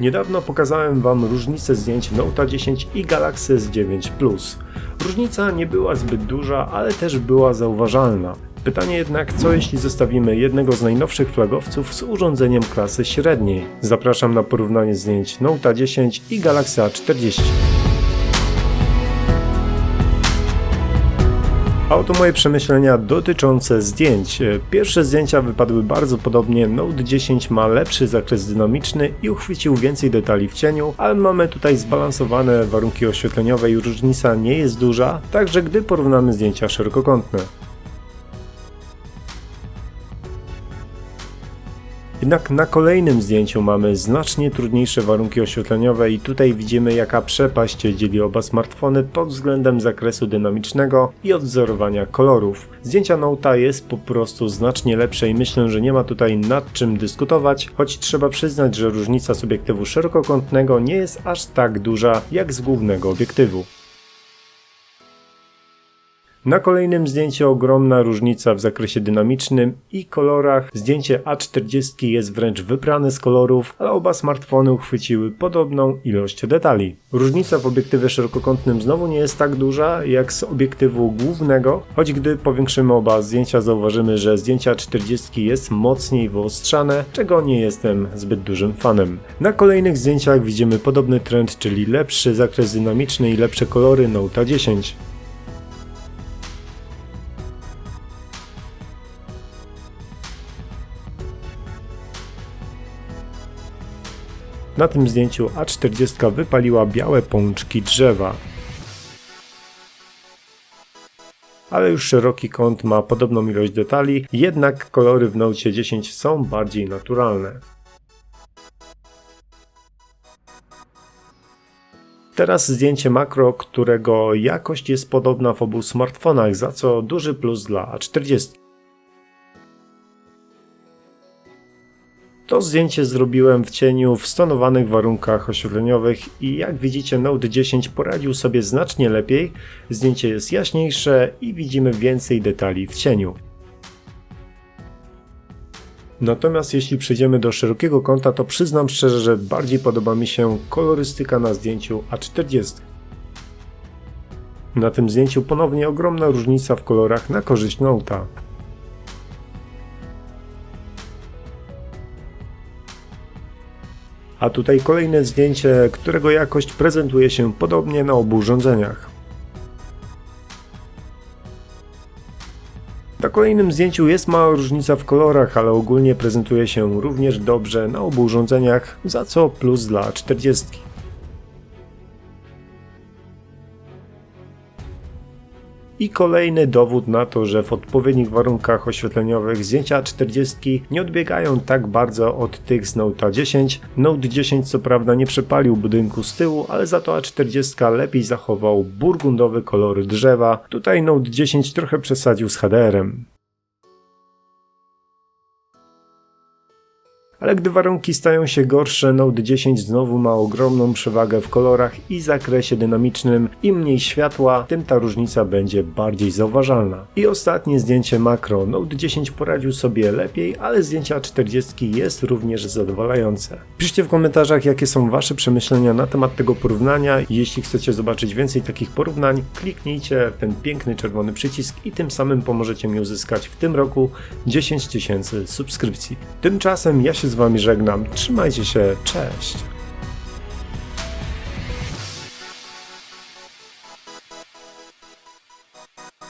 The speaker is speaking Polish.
Niedawno pokazałem Wam różnicę zdjęć Note 10 i Galaxy S9 Plus. Różnica nie była zbyt duża, ale też była zauważalna. Pytanie jednak, co jeśli zestawimy jednego z najnowszych flagowców z urządzeniem klasy średniej? Zapraszam na porównanie zdjęć Note 10 i Galaxy A40. A oto moje przemyślenia dotyczące zdjęć. Pierwsze zdjęcia wypadły bardzo podobnie. Note 10 ma lepszy zakres dynamiczny i uchwycił więcej detali w cieniu, ale mamy tutaj zbalansowane warunki oświetleniowe i różnica nie jest duża, także gdy porównamy zdjęcia szerokokątne. Jednak na kolejnym zdjęciu mamy znacznie trudniejsze warunki oświetleniowe i tutaj widzimy jaka przepaść dzieli oba smartfony pod względem zakresu dynamicznego i odwzorowania kolorów. Zdjęcia Note'a jest po prostu znacznie lepsze i myślę, że nie ma tutaj nad czym dyskutować, choć trzeba przyznać, że różnica z obiektywu szerokokątnego nie jest aż tak duża jak z głównego obiektywu. Na kolejnym zdjęciu ogromna różnica w zakresie dynamicznym i kolorach. Zdjęcie A40 jest wręcz wybrane z kolorów, ale oba smartfony uchwyciły podobną ilość detali. Różnica w obiektywie szerokokątnym znowu nie jest tak duża jak z obiektywu głównego, choć gdy powiększymy oba zdjęcia zauważymy, że zdjęcie A40 jest mocniej wyostrzane, czego nie jestem zbyt dużym fanem. Na kolejnych zdjęciach widzimy podobny trend, czyli lepszy zakres dynamiczny i lepsze kolory Note 10. Na tym zdjęciu A40 wypaliła białe pączki drzewa. Ale już szeroki kąt ma podobną ilość detali, jednak kolory w Note 10 są bardziej naturalne. Teraz zdjęcie makro, którego jakość jest podobna w obu smartfonach, za co duży plus dla A40. To zdjęcie zrobiłem w cieniu w stonowanych warunkach oświetleniowych i jak widzicie Note 10 poradził sobie znacznie lepiej. Zdjęcie jest jaśniejsze i widzimy więcej detali w cieniu. Natomiast jeśli przejdziemy do szerokiego kąta, to przyznam szczerze, że bardziej podoba mi się kolorystyka na zdjęciu A40. Na tym zdjęciu ponownie ogromna różnica w kolorach na korzyść Note'a. A tutaj kolejne zdjęcie, którego jakość prezentuje się podobnie na obu urządzeniach. Na kolejnym zdjęciu jest mała różnica w kolorach, ale ogólnie prezentuje się również dobrze na obu urządzeniach, za co plus dla 40. I kolejny dowód na to, że w odpowiednich warunkach oświetleniowych zdjęcia 40 nie odbiegają tak bardzo od tych z Note 10. Note 10 co prawda nie przepalił budynku z tyłu, ale za to A40 lepiej zachował burgundowy kolor drzewa. Tutaj Note 10 trochę przesadził z HDR-em. Ale gdy warunki stają się gorsze, Note 10 znowu ma ogromną przewagę w kolorach i zakresie dynamicznym. Im mniej światła, tym ta różnica będzie bardziej zauważalna. I ostatnie zdjęcie makro. Note 10 poradził sobie lepiej, ale zdjęcia 40 jest również zadowalające. Piszcie w komentarzach, jakie są Wasze przemyślenia na temat tego porównania. Jeśli chcecie zobaczyć więcej takich porównań, kliknijcie w ten piękny czerwony przycisk i tym samym pomożecie mi uzyskać w tym roku 10 tysięcy subskrypcji. Tymczasem ja się z Wami żegnam. Trzymajcie się, cześć!